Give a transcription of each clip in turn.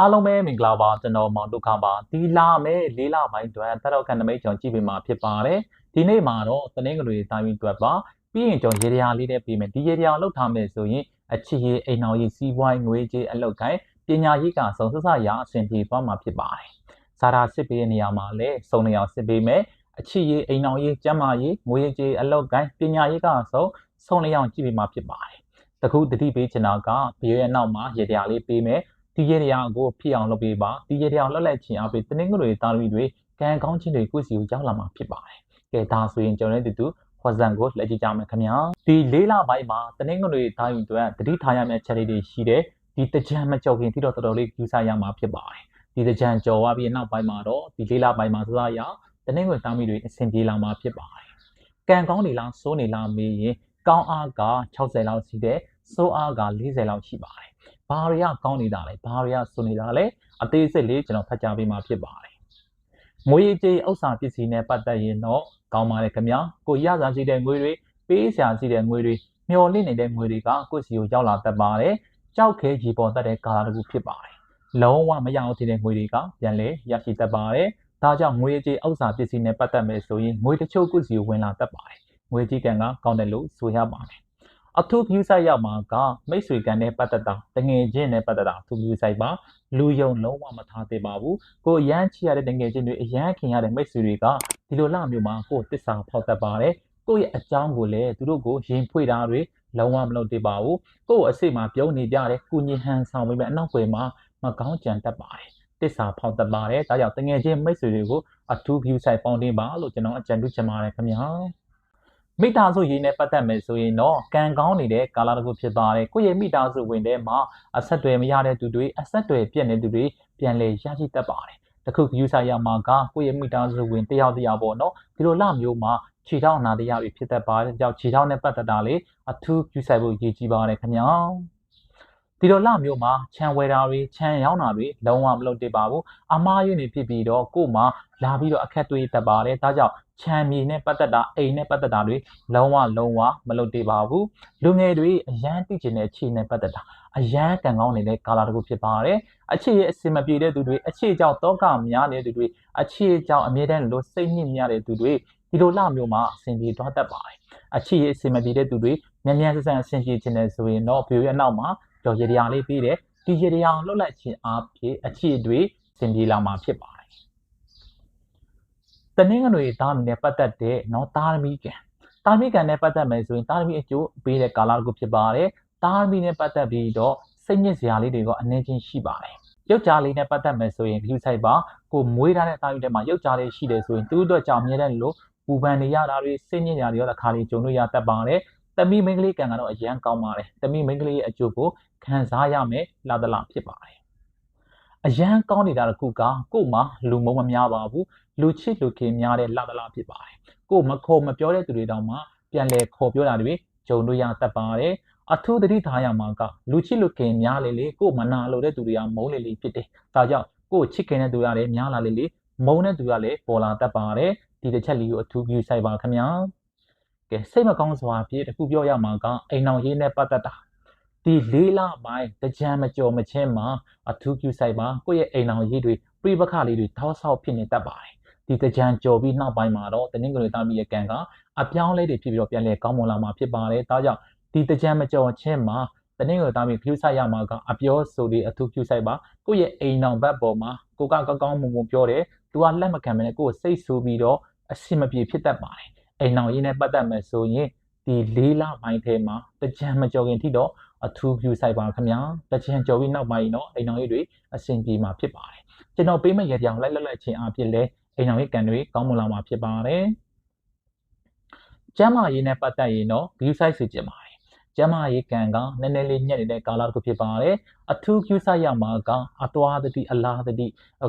အားလုံးပဲမင်္ဂလာပါကျွန်တော်မောင်ဒုက္ခပါဒီလာမဲ့လေးလပိုင်းတွင်တက်တော့ခံနမိတ်ကြောင့်ကြည့်ပေးမှာဖြစ်ပါတယ်ဒီနေ့မှာတော့တနင်္ဂနွေတိုင်းပြည်အတွက်ပါပြီးရင်ကျွန်တော်ရေရာလေးနဲ့ပြီးမယ်ဒီရေရာလောက်ထားမယ်ဆိုရင်အချစ်ရေးအိမ်အောင်ရေးစီးပွားရေးငွေကြေးအလောက်ကိုင်းပညာရေးကစုံစစရာအဆင်ပြေသွားမှာဖြစ်ပါတယ်စာရာစစ်ပေးတဲ့နေရာမှာလည်းစုံနေအောင်စစ်ပေးမယ်အချစ်ရေးအိမ်အောင်ရေးကျန်းမာရေးငွေကြေးအလောက်ကိုင်းပညာရေးကစုံစုံနေအောင်ကြည့်ပေးမှာဖြစ်ပါတယ်တခုတတိပေးချင်တာကဘီရဲ့နောက်မှာရေရာလေးပေးမယ် ဒီရတရားကိုဖြစ်အောင်လုပ်ပေးပါဒီရတရားလှက်လက်ချင်းအပေးတနင်္ဂနွေတာသမီတွေကံကောင်းခြင်းတွေကိုစီကိုရောက်လာမှာဖြစ်ပါတယ်ကဲဒါဆိုရင်ကျွန်တော်တို့တူဟောဇန်ကိုလက်ကြည့်ကြမယ်ခင်ဗျာဒီလေးလပိုင်းမှာတနင်္ဂနွေတိုင်းအတွက်တတိထားရမယ့်ချက်လေးတွေရှိတယ်ဒီတကြံမကြောက်ခင်တိတော့တော်တော်လေးယူဆရမှာဖြစ်ပါတယ်ဒီတကြံကြော်သွားပြီးနောက်ပိုင်းမှာတော့ဒီလေးလပိုင်းမှာစစရတနင်္ဂနွေတာမီတွေအဆင်ပြေလာမှာဖြစ်ပါတယ်ကံကောင်းနေလားစိုးနေလားမေးရင်ကောင်းအားက60လောက်ရှိတယ်စိုးအားက40လောက်ရှိပါတယ် ဘာတွေကကောင်းနေတာလဲဘာတွေကစွနေတာလဲအသေးစိတ်လေးကျွန်တော်ဖတ်ကြားပေးမှာဖြစ်ပါတယ်ငွေကြေးဥစ္စာပစ္စည်းနဲ့ပတ်သက်ရင်တော့ကောင်းပါတယ်ခင်ဗျာကိုရစားရှိတဲ့ငွေတွေပေးဆရာရှိတဲ့ငွေတွေမျော်လင့်နေတဲ့ငွေတွေကကိုယ့်စီကိုရောက်လာတတ်ပါတယ်ကြောက်ခဲကြီးပေါ်တတ်တဲ့ကာလတစ်ခုဖြစ်ပါတယ်လုံးဝမရအောင်တဲ့ငွေတွေကပြန်လဲရရှိတတ်ပါတယ်ဒါကြောင့်ငွေကြေးဥစ္စာပစ္စည်းနဲ့ပတ်သက်မယ်ဆိုရင်ငွေတချို့ကိုယ့်စီကိုဝင်လာတတ်ပါတယ်ငွေကြီးကံကကောင်းတယ်လို့ဆိုရပါတယ် အထူး view site ရောက်မှာကမိတ်ဆွေကန်နဲ့ပတ်သက်တာတငယ်ချင်းနဲ့ပတ်သက်တာအထူး view site ပါလူယုံလုံးဝမထားသေးပါဘူးကိုအရန်ချရတဲ့တငယ်ချင်းတွေအရန်ခင်ရတဲ့မိတ်ဆွေတွေကဒီလိုလမျိုးမှာကိုတစ္ဆာဖောက်တတ်ပါတယ်ကိုယ့်ရဲ့အကြောင်းကိုလည်းသူတို့ကိုရင်ဖွေတာတွေလုံးဝမလုပ်သေးပါဘူးကိုယ့်အစိတ်မှာပြုံးနေကြတယ်ကုညင်ဟန်ဆောင်ပြီးမဲ့အနောက်ွယ်မှာမကောင်းကြံတတ်ပါတယ်တစ္ဆာဖောက်တတ်ပါတယ်ဒါကြောင့်တငယ်ချင်းမိတ်ဆွေတွေကိုအထူး view site ပေါင်းတင်ပါလို့ကျွန်တော်အကြံပြုချင်ပါတယ်ခင်ဗျာ မိသားစုရေးနဲ့ပတ်သက်မယ်ဆိုရင်တော့ကံကောင်းနေတဲ့ကာလတစ်ခုဖြစ်ပါတယ်ကိုယ့်ရဲ့မိသားစုဝင်တဲ့မှာအဆက်တွေမရတဲ့သူတွေအဆက်တွေပြည့်နေတဲ့သူတွေပြန်လည်ရရှိတတ်ပါတယ်တခု view ဆိုင်ရမှာကကိုယ့်ရဲ့မိသားစုဝင်တယောက်တယောက်ပေါ့နော်ဒီလိုလမျိုးမှာခြေထောက်နာတရားတွေဖြစ်တတ်ပါတယ်ကြောင့်ခြေထောက်နဲ့ပတ်သက်တာလေအထူး view ဆိုင်ဖို့ရည်ကြီးပါတယ်ခင်ဗျာဒီလိုလမျိုးမှာခြံဝယ်တာတွေခြံရောင်းတာတွေလုံးဝမလုပ်တတ်ပါဘူးအမားရွေးနေဖြစ်ပြီးတော့ကို့မှာလာပြီးတော့အခက်တွေးတတ်ပါတယ်ဒါကြောင့် ခြံမြေနဲ့ပတ်သက်တာအိမ်နဲ့ပတ်သက်တာတွေလုံးဝလုံးဝမလုပ်သေးပါဘူးလူငယ်တွေအရန်သိကျင်တဲ့ခြေနဲ့ပတ်သက်တာအရန်ကံကောင်းနေတဲ့ကာလာတစ်ခုဖြစ်ပါတယ်အခြေရဲ့အစင်မပြေတဲ့သူတွေအခြေကြောင့်တောကများနေတဲ့သူတွေအခြေကြောင့်အမြဲတမ်းလိုစိတ်ညစ်များတဲ့သူတွေဒီလိုလမျိုးမှာအဆင်ပြေသွားတတ်ပါတယ်အခြေရဲ့အစင်မပြေတဲ့သူတွေမြန်မြန်ဆန်ဆန်အဆင်ပြေခြင်းနဲ့ဆိုရင်တော့ဗီဒီယိုရဲ့နောက်မှာကြော်ရတရားလေးပြီးတယ်ဒီရတရားလှုပ်လိုက်ခြင်းအဖြစ်အခြေတွေအဆင်ပြေလာမှာဖြစ်ပါတယ် တနင်္ဂနွေသားမီနဲ့ပတ်သက်တဲ့နော်သားသမီးကံသားသမီးကံနဲ့ပတ်သက်မယ်ဆိုရင်သားသမီးအကျိုးပေးတဲ့ကာလတစ်ခုဖြစ်ပါတယ်သားသမီးနဲ့ပတ်သက်ပြီးတော့စိတ်ညစ်စရာလေးတွေကအနေချင်းရှိပါတယ်ယောက်ျားလေးနဲ့ပတ်သက်မယ်ဆိုရင် view site ပါကိုမွေးထားတဲ့သားသမီးတွေမှာယောက်ျားလေးရှိတယ်ဆိုရင်သူတို့အတွက်ကြောင့်အမြဲတမ်းလို့ပူပန်နေရတာတွေစိတ်ညစ်စရာတွေရောတစ်ခါလေးကြုံလို့ရတတ်ပါတယ်တမီမိန်းကလေးကံကတော့အရန်ကောင်းပါတယ်တမီမိန်းကလေးရဲ့အကျိုးကိုခံစားရမယ်လာသလားဖြစ်ပါတယ် အရန်ကောင်းနေတာတခုကကို့မှာလူမုံမများပါဘူးလူချစ်လူခင်များတဲ့လာသလားဖြစ်ပါတယ်ကို့မခေါ်မပြောတဲ့သူတွေတောင်မှပြန်လဲခေါ်ပြောတာတွေဂျုံလို့ရတတ်ပါတယ်အထူးသတိထားရမှာကလူချစ်လူခင်များလေလေကို့မနာလိုတဲ့သူတွေကမုန်းလေလေဖြစ်တယ်ဒါကြောင့်ကို့ချစ်ခင်တဲ့သူကလည်းများလာလေလေမုန်းတဲ့သူကလည်းပေါ်လာတတ်ပါတယ်ဒီတစ်ချက်လေးကိုအထူးပြုဆိုင်ပါခင်ဗျာကဲစိတ်မကောင်းစွာဖြစ်တခုပြောရမှာကအိမ်အောင်ရေးနဲ့ပတ်သက်တာ ဒီလေးလပိုင်းတကြံမကြော်မချင်းမှာအထူးပြုဆိုင်ပါကိုယ့်ရဲ့အိမ်အောင်ရေးတွေပြိပခလေးတွေထောက်ဆောက်ဖြစ်နေတတ်ပါတယ်ဒီတကြံကြော်ပြီးနောက်ပိုင်းမှာတော့တနင်္ဂနွေသားမိရဲ့ကံကအပြောင်းလဲတွေဖြစ်ပြီးတော့ပြန်လဲကောင်းမွန်လာမှာဖြစ်ပါတယ်ဒါကြောင့်ဒီတကြံမကြော်ချင်းမှာတနင်္ဂနွေသားမိဖြူဆိုင်ရမှာကအပြောဆိုလေးအထူးဖြူဆိုင်ပါကိုယ့်ရဲ့အိမ်အောင်ဘက်ပေါ်မှာကိုကကောင်းကောင်းမွန်မွန်ပြောတယ်သူကလက်မခံမနဲ့ကိုယ်စိတ်ဆိုးပြီးတော့အဆင်မပြေဖြစ်တတ်ပါတယ်အိမ်အောင်ရေးနဲ့ပတ်သက်မယ်ဆိုရင် ဒီလေးလပိုင်းထဲမှာတကြံမကြော်ခင်ထိတော့အထူး view site ပါခင်ဗျာတချင်ကြော်ပြီးနောက်ပိုင်းတော့အိမ်အောင်ရေးတွေအဆင်ပြေမှာဖြစ်ပါတယ်ကျွန်တော်ပေးမယ့်ရတဲ့အောင်လိုက်လက်လက်ချင်းအဖြစ်လဲအိမ်အောင်ရေးကန်တွေကောင်းမွန်လာမှာဖြစ်ပါတယ်ကျမ်းမာရေးနဲ့ပတ်သက်ရင်တော့ view site စီကျင်ပါတယ် ကျမ်းမာရေးကန်ကနည်းနည်းလေးညက်နေတဲ့ကာလတစ်ခုဖြစ်ပါတယ်အထူး view site ရမှာကအသွားတတိအလားတတိ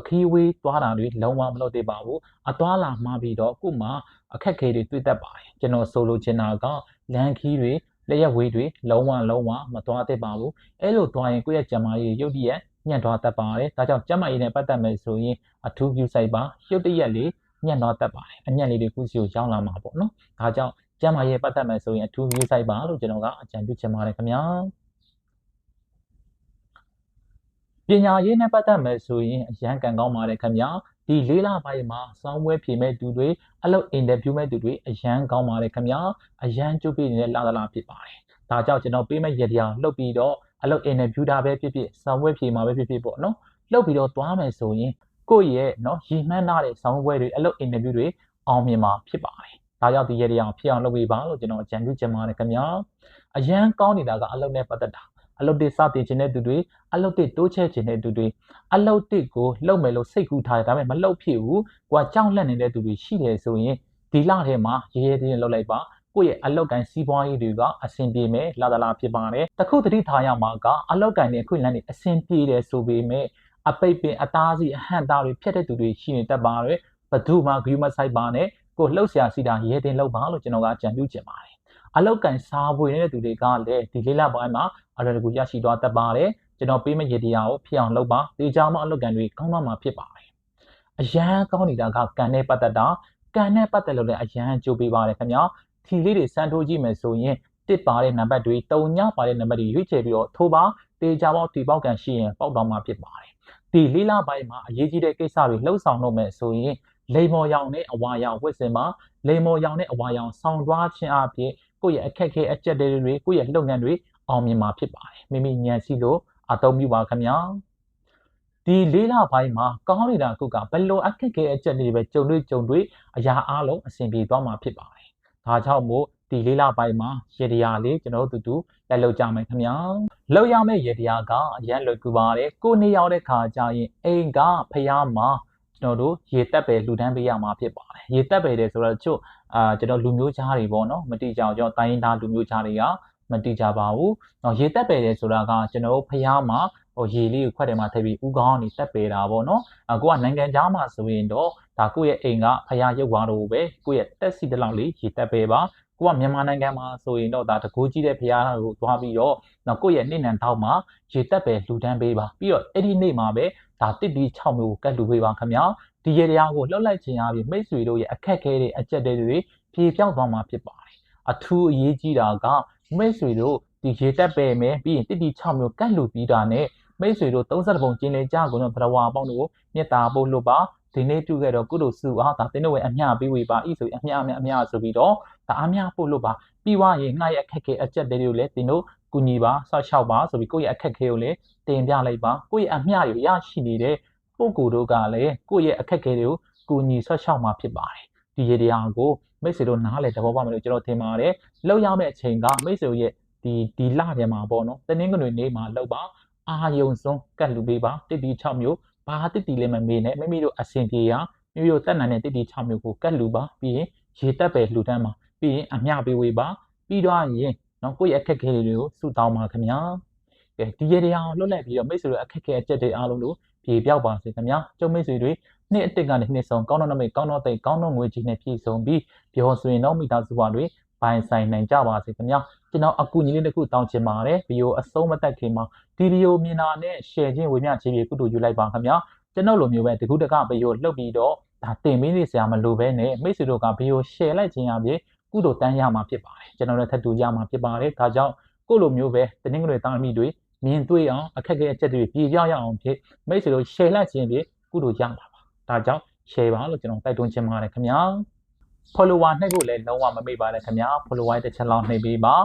ခီးဝေးသွားတာတွေလုံးဝမလုပ်သေးပါဘူးအသွားလာမှာပြီးတော့ခုမှအခက်ခဲတွေတွေ့တတ်ပါတယ်ကျွန်တော်ဆိုလိုချင်တာကလန်ခီးတွေလျက်ဝေးတွေလုံးဝလုံးဝမသွားသင့်ပါဘူးအဲ့လိုသွားရင်ကိုယ့်ရဲ့ကျန်းမာရေးရုပ်တရက်ညံ့သွားတတ်ပါတယ်ဒါကြောင့်ကျန်းမာရေးနဲ့ပတ်သက်မယ်ဆိုရင်အထူး view site ပါရုပ်တရက်လေးညံ့သွားတတ်ပါတယ်အညံ့လေးတွေခုစီကိုရောက်လာမှာပေါ့နော်ဒါကြောင့် ကျန်းမာရေးပတ်သက်မယ်ဆိုရင်အထူး view site ပါလို့ကျွန်တော်ကအကြံပြုချင်ပါတယ်ခင်ဗျာပညာရေးနဲ့ပတ်သက်မယ်ဆိုရင်အရန်ကန်ကောင်းပါတယ်ခင်ဗျာဒီလေးလပိုင်းမှာစောင်းပွဲဖြေမဲ့သူတွေအလုပ်အင်တာဗျူးမဲ့သူတွေအရန်ကောင်းပါတယ်ခင်ဗျာအရန်ကြိုးပေးနေတဲ့လာသလားဖြစ်ပါတယ်ဒါကြောင့်ကျွန်တော်ပေးမဲ့ရတရားလှုပ်ပြီးတော့အလုပ်အင်တာဗျူးတာပဲဖြစ်ဖြစ်စောင်းပွဲဖြေမှာပဲဖြစ်ဖြစ်ပေါ့နော်လှုပ်ပြီးတော့သွားမယ်ဆိုရင်ကိုယ့်ရဲ့နော်ရည်မှန်းထားတဲ့စောင်းပွဲတွေအလုပ်အင်တာဗျူးတွေအောင်မြင်မှာဖြစ်ပါတယ် ဒါကြောင့်ဒီရတရားဖြစ်အောင်လုပ်ပေးပါလို့ကျွန်တော်အကြံပြုချင်ပါတယ်ခင်ဗျာအရန်ကောင်းနေတာကအလုပ်နဲ့ပတ်သက်တာအလုပ်တွေစတင်ခြင်းတဲ့သူတွေအလုပ်တွေတိုးချဲ့ခြင်းတဲ့သူတွေအလုပ်တွေကိုလှုပ်မယ်လို့စိတ်ကူးထားတယ်ဒါပေမဲ့မလှုပ်ဖြစ်ဘူးကိုကကြောက်လန့်နေတဲ့သူတွေရှိတယ်ဆိုရင်ဒီလထဲမှာရဲရဲတင်းတင်းလှုပ်လိုက်ပါကိုယ့်ရဲ့အလောက်ကန်စီးပွားရေးတွေကအဆင်ပြေမယ်လာသလားဖြစ်ပါတယ်တခုတတိထားရမှာကအလောက်ကန်တွေအခွင့်အလမ်းတွေအဆင်ပြေတယ်ဆိုပေမဲ့အပိတ်ပင်အသားစီအဟန့်သားတွေဖြတ်တဲ့သူတွေရှိနေတတ်ပါတယ်ဘသူမှဂရုမစိုက်ပါနဲ့ ကိုလှုပ်ရှားစီတာရဲတင်းလှုပ်ပါလို့ကျွန်တော်ကအကြံပြုချင်ပါတယ်အလောက်ကန်စားပွေနေတဲ့သူတွေကလည်းဒီလေးလပိုင်းမှာအလွယ်တကူရရှိသွားတတ်ပါတယ်ကျွန်တော်ပေးမယ့်ရည်တရားကိုဖြစ်အောင်လုပ်ပါတေချာမအလောက်ကန်တွေကောင်းမှမှာဖြစ်ပါတယ်အရန်ကောင်းနေတာကကန်နဲ့ပတ်သက်တာကန်နဲ့ပတ်သက်လို့လည်းအရန်ကြိုးပေးပါတယ်ခင်ဗျာထီလေးတွေစမ်းထိုးကြည့်မယ်ဆိုရင်တစ်ပါတဲ့နံပါတ်တွေတုံညပါတဲ့နံပါတ်တွေရွေးချယ်ပြီးတော့ထိုးပါတေချာပေါက်တီပေါက်ကန်ရှိရင်ပေါက်တော့မှဖြစ်ပါတယ်ဒီလေးလပိုင်းမှာအရေးကြီးတဲ့ကိစ္စတွေလှုပ်ဆောင်လုပ်မယ်ဆိုရင် လိမ်မော်ရောင်နဲ့အဝါရောင်ဝစ်စင်မှာလိမ်မော်ရောင်နဲ့အဝါရောင်ဆောင်းသွားခြင်းအပြင်ကိုယ့်ရဲ့အခက်အခဲအကျက်တွေကိုယ့်ရဲ့လုပ်ငန်းတွေအောင်မြင်မှာဖြစ်ပါတယ်မိမိညံစီလို့အသုံးပြုပါခင်ဗျာဒီလေးလပိုင်းမှာကောင်းနေတာကုကဘယ်လိုအခက်အခဲအကျက်တွေပဲကြုံတွေ့ကြုံတွေ့အရာအလုံးအဆင်ပြေသွားမှာဖြစ်ပါတယ်ဒါကြောင့်မို့ဒီလေးလပိုင်းမှာရေတရားလေးကျွန်တော်တို့တူတူလက်လောက်ကြမယ်ခင်ဗျာလောက်ရမယ့်ရေတရားကအရန်လွယ်ကူပါတယ်ကိုနေရောက်တဲ့ခါကျရင်အိမ်ကဖျားမှာ ကျွန်တော်တို့ရေတက်ပဲလှူဒန်းပေးရမှာဖြစ်ပါတယ်ရေတက်ပဲတယ်ဆိုတော့ချို့အာကျွန်တော်လူမျိုးသားတွေပေါ့နော်မတိကြအောင်ကျွန်တော်တိုင်းရင်းသားလူမျိုးသားတွေကမတိကြပါဘူး။နော်ရေတက်ပယ်တယ်ဆိုတာကကျွန်တော်တို့ဖျားမှာဟိုရေလေးကိုခွက်ထဲမှာထည့်ပြီးဥကောင်းကနေတက်ပယ်တာပေါ့နော်။အကိုကနိုင်ငံခြားမှာဆိုရင်တော့ဒါကိုယ့်ရဲ့အိမ်ကဖျားရုပ်သွားတော့ပဲကိုယ့်ရဲ့တက်စီတလောက်လေးရေတက်ပယ်ပါ။ ကိုကမြန်မာနိုင်ငံမှာဆိုရင်တော့ဒါတကူးကြီးတဲ့ဖျားကိုသွားပြီးတော့နော်ကိုယ့်ရဲ့နှိမ့်နံတောက်မှာရေတက်ပယ်လှူဒန်းပေးပါ။ပြီးတော့အဲ့ဒီနေ့မှာပဲဒါတစ်တီ6မျိုးကတ်လှူပေးပါခင်ဗျာ။ဒီရေတရားကိုလှုပ်လိုက်ခြင်းအပြင်မိတ်ဆွေတို့ရဲ့အခက်အခဲတွေအကျက်တွေပြေပြောင်းသွားမှာဖြစ်ပါတယ်။အထူးအရေးကြီးတာကမိတ်ဆွေတို့ဒီရေတက်ပယ်မယ်ပြီးရင်တစ်တီ6မျိုးကတ်လူပြီးတာနဲ့မိတ်ဆွေတို့30ပုံကျင်းလေကြာကုန်တော့ဘရဝါပေါင်းတို့မြတ်တာပို့လို့ပါ ဒီနေ့ပြုခဲ့တော့ကုသိုလ်စုအားဒါတင်းတို့ရဲ့အမျှပေးဝေပါဤဆိုအမျှအမျှအမျှဆိုပြီးတော့ဒါအမျှပို့လို့ပါပြီးွားရင်ငှားရဲ့အခက်ခဲအကျက်တွေကိုလည်းတင်းတို့ကူညီပါဆောက်ရှောက်ပါဆိုပြီးကိုယ့်ရဲ့အခက်ခဲကိုလည်းတင်ပြလိုက်ပါကိုယ့်ရဲ့အမျှတွေရရှိနေတဲ့ပုံကိုယ်တို့ကလည်းကိုယ့်ရဲ့အခက်ခဲတွေကိုကူညီဆောက်ရှောက်မှာဖြစ်ပါတယ်ဒီရေတရားကိုမိတ်ဆွေတို့နားလေသဘောပေါက်မယ်လို့ကျွန်တော်ထင်ပါတယ်လောက်ရမယ့်အချိန်ကမိတ်ဆွေရဲ့ဒီဒီလထဲမှာပေါ့နော်တနင်္ဂနွေနေ့မှာလောက်ပါအာယုံဆုံးကတ်လူပေးပါတစ်တီ6မျိုး ဘာတစ်တီလည်းမမေးနဲ့မိမိတို့အဆင်ပြေရမိမိတို့တက်နိုင်တဲ့တစ်တီ6မျိုးကိုကတ်လူပါပြီးရင်ရေတက်ပဲလှူဒန်းပါပြီးရင်အမျှပေးဝေးပါပြီးတော့ရင်နော်ကိုယ့်ရဲ့အခက်အခဲတွေကိုစုတောင်းပါခင်ဗျာကဲဒီရေတရားလွတ်လပ်ပြီးတော့မိတ်ဆွေတို့အခက်အခဲအကျက်တွေအားလုံးတို့ပြေပြောက်ပါစေခင်ဗျာကျုံမိတ်ဆွေတွေနှစ်အတစ်ကနေနှစ်ဆုံးကောင်းတော့နမိတ်ကောင်းတော့တိတ်ကောင်းတော့ငွေကြီးနဲ့ပြည့်စုံပြီးပြောဆိုရင်တော့မိသားစုဘဝတွေ ပိုင်ဆိုင်နိုင်ကြပါစေခင်ဗျာကျွန်တော်အကူအညီလေးတစ်ခုတောင်းချင်ပါတယ်ဗီဒီယိုအဆုံးမတက်ခင်မှာဒီဗီဒီယိုမြင်တာနဲ့ share ခြင်းဝေမျှခြင်းတွေကုတူယူလိုက်ပါခင်ဗျာကျွန်တော်လိုမျိုးပဲတကူတကဗီဒီယိုလှုပ်ပြီးတော့ဒါတင်မင်းနေစရာမလိုဘဲနဲ့မိတ်ဆွေတို့ကဗီဒီယို share လိုက်ခြင်းအပြင်ကုတူတန်းရမှာဖြစ်ပါတယ်ကျွန်တော်လည်းထပ်တူရမှာဖြစ်ပါတယ်ဒါကြောင့်ကိုလိုမျိုးပဲတနင်္ဂနွေတောင်းမိတွေမြင်တွေ့အောင်အခက်အခဲအချက်တွေပြေပြောင်းရအောင်ဖြစ်မိတ်ဆွေတို့ share လိုက်ခြင်းဖြင့်ကုတူရမှာပါဒါကြောင့် share ပါလို့ကျွန်တော်တိုက်တွန်းချင်ပါတယ်ခင်ဗျာ follower နှိပ်ဖို့လည်းလုံးဝမမေ့ပါနဲ့ခင်ဗျာ follower တစ်ချက်လောက်နှိပ်ပေးပါ